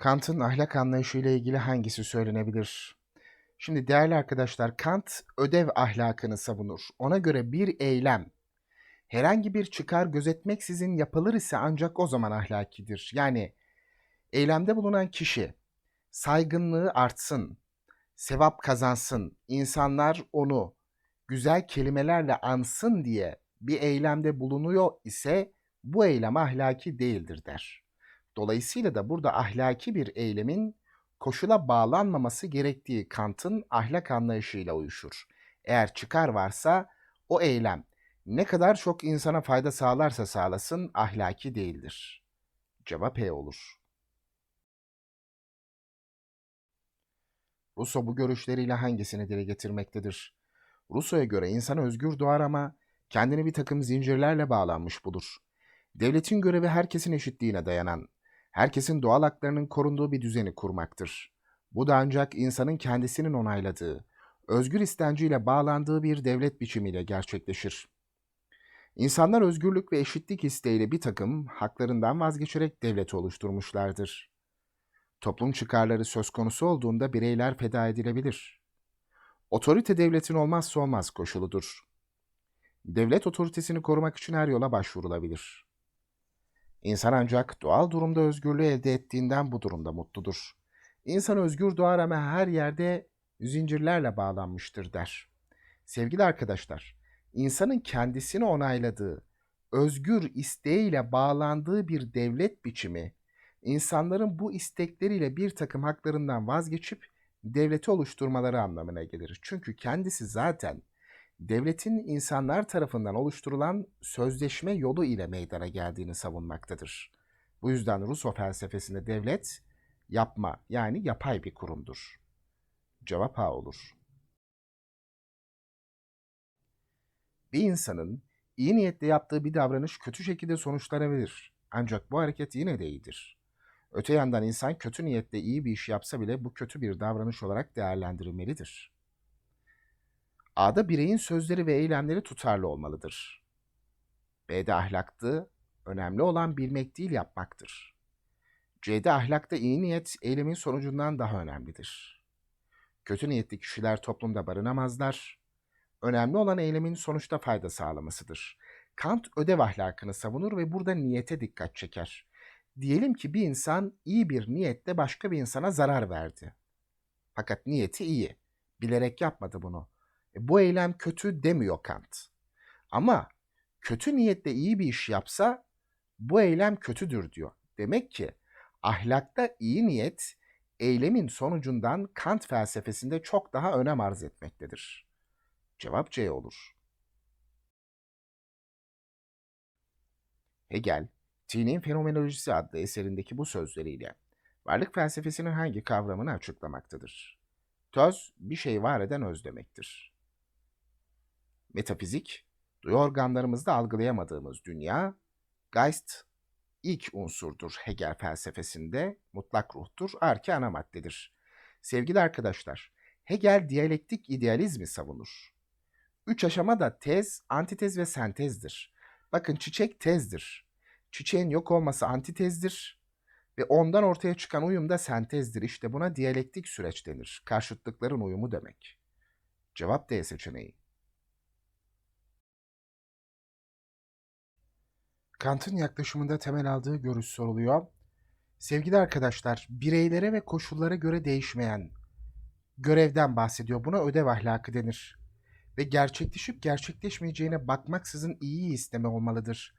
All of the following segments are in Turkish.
Kant'ın ahlak anlayışı ile ilgili hangisi söylenebilir? Şimdi değerli arkadaşlar, Kant ödev ahlakını savunur. Ona göre bir eylem herhangi bir çıkar gözetmeksizin yapılır ise ancak o zaman ahlakidir. Yani eylemde bulunan kişi saygınlığı artsın, sevap kazansın, insanlar onu güzel kelimelerle ansın diye bir eylemde bulunuyor ise bu eylem ahlaki değildir der. Dolayısıyla da burada ahlaki bir eylemin koşula bağlanmaması gerektiği Kant'ın ahlak anlayışıyla uyuşur. Eğer çıkar varsa o eylem ne kadar çok insana fayda sağlarsa sağlasın ahlaki değildir. Cevap E olur. Rousseau bu görüşleriyle hangisini dile getirmektedir? Rousseau'ya göre insan özgür doğar ama kendini bir takım zincirlerle bağlanmış bulur. Devletin görevi herkesin eşitliğine dayanan, herkesin doğal haklarının korunduğu bir düzeni kurmaktır. Bu da ancak insanın kendisinin onayladığı, özgür istenciyle bağlandığı bir devlet biçimiyle gerçekleşir. İnsanlar özgürlük ve eşitlik isteğiyle bir takım haklarından vazgeçerek devleti oluşturmuşlardır. Toplum çıkarları söz konusu olduğunda bireyler feda edilebilir. Otorite devletin olmazsa olmaz koşuludur. Devlet otoritesini korumak için her yola başvurulabilir. İnsan ancak doğal durumda özgürlüğü elde ettiğinden bu durumda mutludur. İnsan özgür doğar ama her yerde zincirlerle bağlanmıştır der. Sevgili arkadaşlar, insanın kendisini onayladığı, özgür isteğiyle bağlandığı bir devlet biçimi, insanların bu istekleriyle bir takım haklarından vazgeçip devleti oluşturmaları anlamına gelir. Çünkü kendisi zaten devletin insanlar tarafından oluşturulan sözleşme yolu ile meydana geldiğini savunmaktadır. Bu yüzden Ruso felsefesinde devlet yapma yani yapay bir kurumdur. Cevap A olur. Bir insanın iyi niyetle yaptığı bir davranış kötü şekilde sonuçlanabilir. Ancak bu hareket yine de iyidir. Öte yandan insan kötü niyetle iyi bir iş yapsa bile bu kötü bir davranış olarak değerlendirilmelidir. A'da bireyin sözleri ve eylemleri tutarlı olmalıdır. B'de ahlaktı, önemli olan bilmek değil yapmaktır. C'de ahlakta iyi niyet eylemin sonucundan daha önemlidir. Kötü niyetli kişiler toplumda barınamazlar. Önemli olan eylemin sonuçta fayda sağlamasıdır. Kant ödev ahlakını savunur ve burada niyete dikkat çeker. Diyelim ki bir insan iyi bir niyetle başka bir insana zarar verdi. Fakat niyeti iyi. Bilerek yapmadı bunu. E, bu eylem kötü demiyor Kant. Ama kötü niyetle iyi bir iş yapsa bu eylem kötüdür diyor. Demek ki ahlakta iyi niyet eylemin sonucundan Kant felsefesinde çok daha önem arz etmektedir. Cevap C olur. Hegel, Tinin Fenomenolojisi adlı eserindeki bu sözleriyle varlık felsefesinin hangi kavramını açıklamaktadır? Töz, bir şey var eden öz demektir. Metafizik, duyu organlarımızda algılayamadığımız dünya, Geist ilk unsurdur Hegel felsefesinde, mutlak ruhtur, arki ana maddedir. Sevgili arkadaşlar, Hegel diyalektik idealizmi savunur. Üç aşama da tez, antitez ve sentezdir. Bakın çiçek tezdir. Çiçeğin yok olması antitezdir ve ondan ortaya çıkan uyum da sentezdir. İşte buna diyalektik süreç denir. Karşıtlıkların uyumu demek. Cevap D seçeneği. Kant'ın yaklaşımında temel aldığı görüş soruluyor. Sevgili arkadaşlar, bireylere ve koşullara göre değişmeyen görevden bahsediyor. Buna ödev ahlakı denir. Ve gerçekleşip gerçekleşmeyeceğine bakmaksızın iyi isteme olmalıdır.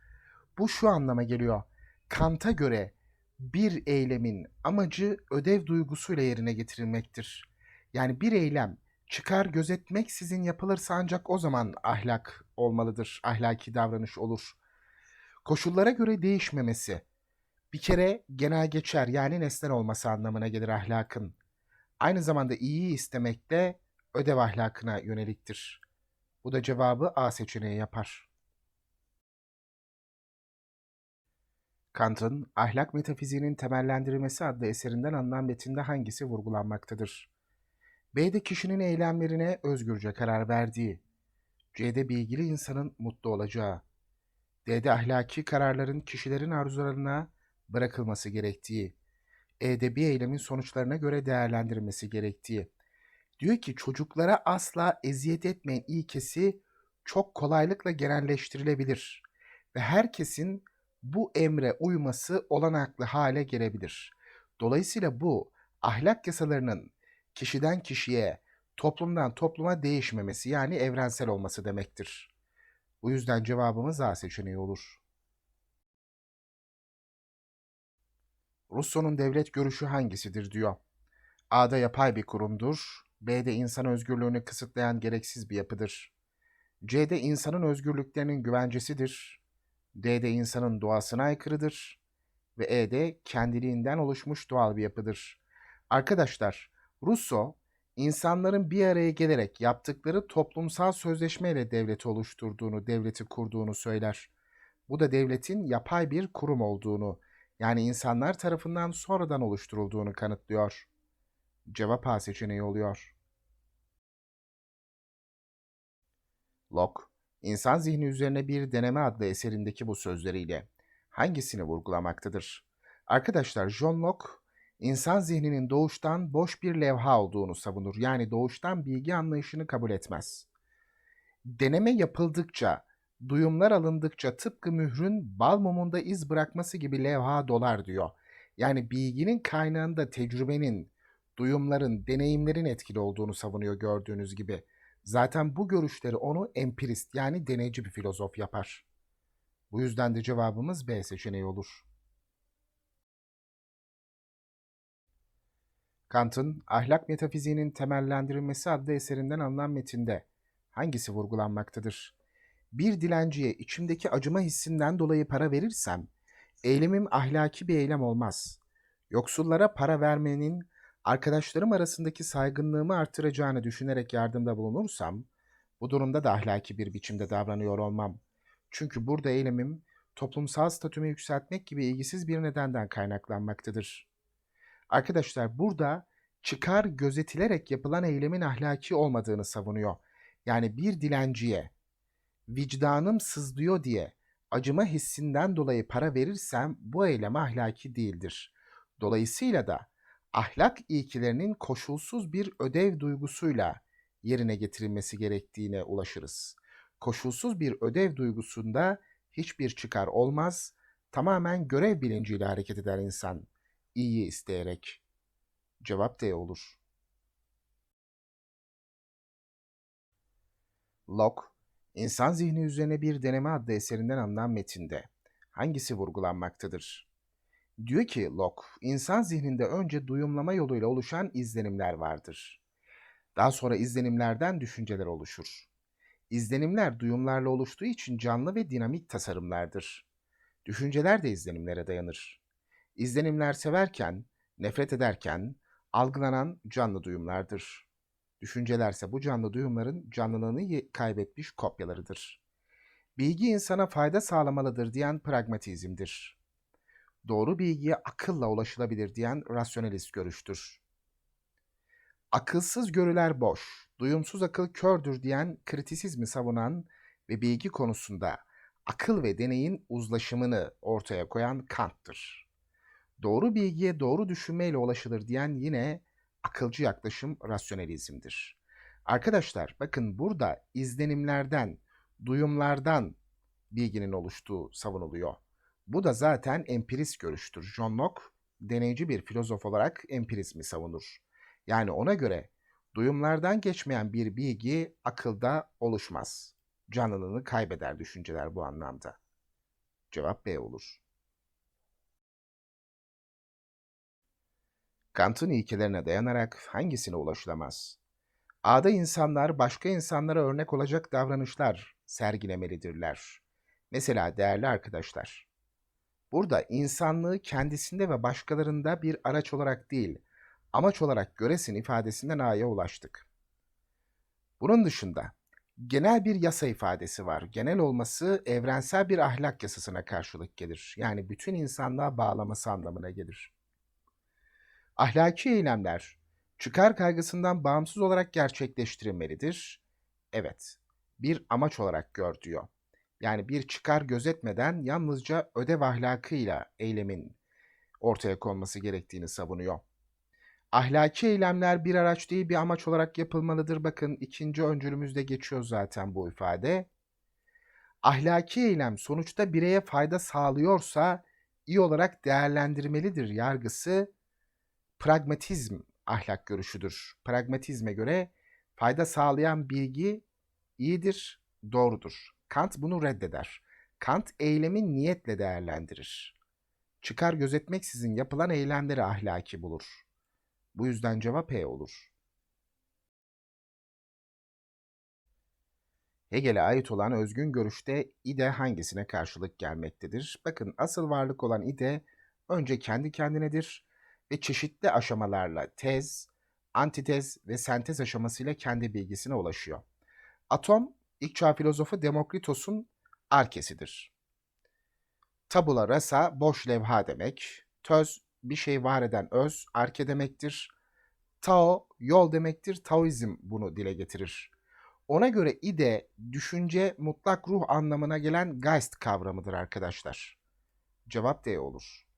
Bu şu anlama geliyor. Kant'a göre bir eylemin amacı ödev duygusuyla yerine getirilmektir. Yani bir eylem çıkar gözetmeksizin yapılırsa ancak o zaman ahlak olmalıdır, ahlaki davranış olur. Koşullara göre değişmemesi bir kere genel geçer yani nesnel olması anlamına gelir ahlakın. Aynı zamanda iyi istemek de ödev ahlakına yöneliktir. Bu da cevabı A seçeneği yapar. Kant'ın Ahlak Metafiziğinin Temellendirilmesi adlı eserinden alınan metinde hangisi vurgulanmaktadır? B'de kişinin eylemlerine özgürce karar verdiği, C'de bilgili insanın mutlu olacağı, D'de ahlaki kararların kişilerin arzularına bırakılması gerektiği, E'de bir eylemin sonuçlarına göre değerlendirilmesi gerektiği. Diyor ki çocuklara asla eziyet etmeyin ilkesi çok kolaylıkla genelleştirilebilir ve herkesin bu emre uyması olanaklı hale gelebilir. Dolayısıyla bu ahlak yasalarının kişiden kişiye, toplumdan topluma değişmemesi yani evrensel olması demektir. Bu yüzden cevabımız A seçeneği olur. Rousseau'nun devlet görüşü hangisidir diyor. A'da yapay bir kurumdur. B'de insan özgürlüğünü kısıtlayan gereksiz bir yapıdır. C'de insanın özgürlüklerinin güvencesidir. D'de insanın doğasına aykırıdır. Ve E'de kendiliğinden oluşmuş doğal bir yapıdır. Arkadaşlar, Rousseau, insanların bir araya gelerek yaptıkları toplumsal sözleşmeyle devleti oluşturduğunu, devleti kurduğunu söyler. Bu da devletin yapay bir kurum olduğunu, yani insanlar tarafından sonradan oluşturulduğunu kanıtlıyor. Cevap A seçeneği oluyor. Locke, İnsan Zihni Üzerine Bir Deneme adlı eserindeki bu sözleriyle hangisini vurgulamaktadır? Arkadaşlar John Locke, insan zihninin doğuştan boş bir levha olduğunu savunur. Yani doğuştan bilgi anlayışını kabul etmez. Deneme yapıldıkça, duyumlar alındıkça tıpkı mührün bal mumunda iz bırakması gibi levha dolar diyor. Yani bilginin kaynağında tecrübenin, duyumların, deneyimlerin etkili olduğunu savunuyor gördüğünüz gibi. Zaten bu görüşleri onu empirist yani deneyci bir filozof yapar. Bu yüzden de cevabımız B seçeneği olur. Kant'ın Ahlak Metafiziğinin Temellendirilmesi adlı eserinden alınan metinde hangisi vurgulanmaktadır? Bir dilenciye içimdeki acıma hissinden dolayı para verirsem, eylemim ahlaki bir eylem olmaz. Yoksullara para vermenin arkadaşlarım arasındaki saygınlığımı artıracağını düşünerek yardımda bulunursam, bu durumda da ahlaki bir biçimde davranıyor olmam. Çünkü burada eylemim toplumsal statümü yükseltmek gibi ilgisiz bir nedenden kaynaklanmaktadır. Arkadaşlar burada çıkar gözetilerek yapılan eylemin ahlaki olmadığını savunuyor. Yani bir dilenciye vicdanım sızlıyor diye acıma hissinden dolayı para verirsem bu eylem ahlaki değildir. Dolayısıyla da ahlak ilkelerinin koşulsuz bir ödev duygusuyla yerine getirilmesi gerektiğine ulaşırız. Koşulsuz bir ödev duygusunda hiçbir çıkar olmaz, tamamen görev bilinciyle hareket eder insan, iyiyi isteyerek. Cevap D olur. Locke, İnsan Zihni Üzerine Bir Deneme adlı eserinden alınan metinde hangisi vurgulanmaktadır? Diyor ki Locke, insan zihninde önce duyumlama yoluyla oluşan izlenimler vardır. Daha sonra izlenimlerden düşünceler oluşur. İzlenimler duyumlarla oluştuğu için canlı ve dinamik tasarımlardır. Düşünceler de izlenimlere dayanır. İzlenimler severken, nefret ederken algılanan canlı duyumlardır. Düşüncelerse bu canlı duyumların canlılığını kaybetmiş kopyalarıdır. Bilgi insana fayda sağlamalıdır diyen pragmatizmdir. Doğru bilgiye akılla ulaşılabilir diyen rasyonelist görüştür. Akılsız görüler boş, duyumsuz akıl kördür diyen kritisizmi savunan ve bilgi konusunda akıl ve deneyin uzlaşımını ortaya koyan Kant'tır. Doğru bilgiye doğru düşünmeyle ulaşılır diyen yine akılcı yaklaşım rasyonelizmdir. Arkadaşlar bakın burada izlenimlerden, duyumlardan bilginin oluştuğu savunuluyor. Bu da zaten empirist görüştür. John Locke deneyici bir filozof olarak empirizmi savunur. Yani ona göre duyumlardan geçmeyen bir bilgi akılda oluşmaz. Canlılığını kaybeder düşünceler bu anlamda. Cevap B olur. Kant'ın ilkelerine dayanarak hangisine ulaşılamaz? A'da insanlar başka insanlara örnek olacak davranışlar sergilemelidirler. Mesela değerli arkadaşlar. Burada insanlığı kendisinde ve başkalarında bir araç olarak değil, amaç olarak göresin ifadesinden A'ya ulaştık. Bunun dışında genel bir yasa ifadesi var. Genel olması evrensel bir ahlak yasasına karşılık gelir. Yani bütün insanlığa bağlaması anlamına gelir. Ahlaki eylemler çıkar kaygısından bağımsız olarak gerçekleştirilmelidir. Evet, bir amaç olarak gör diyor. Yani bir çıkar gözetmeden yalnızca ödev ahlakıyla eylemin ortaya konması gerektiğini savunuyor. Ahlaki eylemler bir araç değil bir amaç olarak yapılmalıdır. Bakın ikinci öncülümüzde geçiyor zaten bu ifade. Ahlaki eylem sonuçta bireye fayda sağlıyorsa iyi olarak değerlendirmelidir yargısı pragmatizm ahlak görüşüdür. Pragmatizme göre fayda sağlayan bilgi iyidir, doğrudur. Kant bunu reddeder. Kant eylemi niyetle değerlendirir. Çıkar gözetmeksizin yapılan eylemleri ahlaki bulur. Bu yüzden cevap E olur. Hegel'e ait olan özgün görüşte ide hangisine karşılık gelmektedir? Bakın asıl varlık olan ide önce kendi kendinedir ve çeşitli aşamalarla tez, antitez ve sentez aşamasıyla kendi bilgisine ulaşıyor. Atom, ilk çağ filozofu Demokritos'un arkesidir. Tabula rasa boş levha demek. Töz bir şey var eden öz, arke demektir. Tao yol demektir. Taoizm bunu dile getirir. Ona göre ide, düşünce, mutlak ruh anlamına gelen Geist kavramıdır arkadaşlar. Cevap D olur.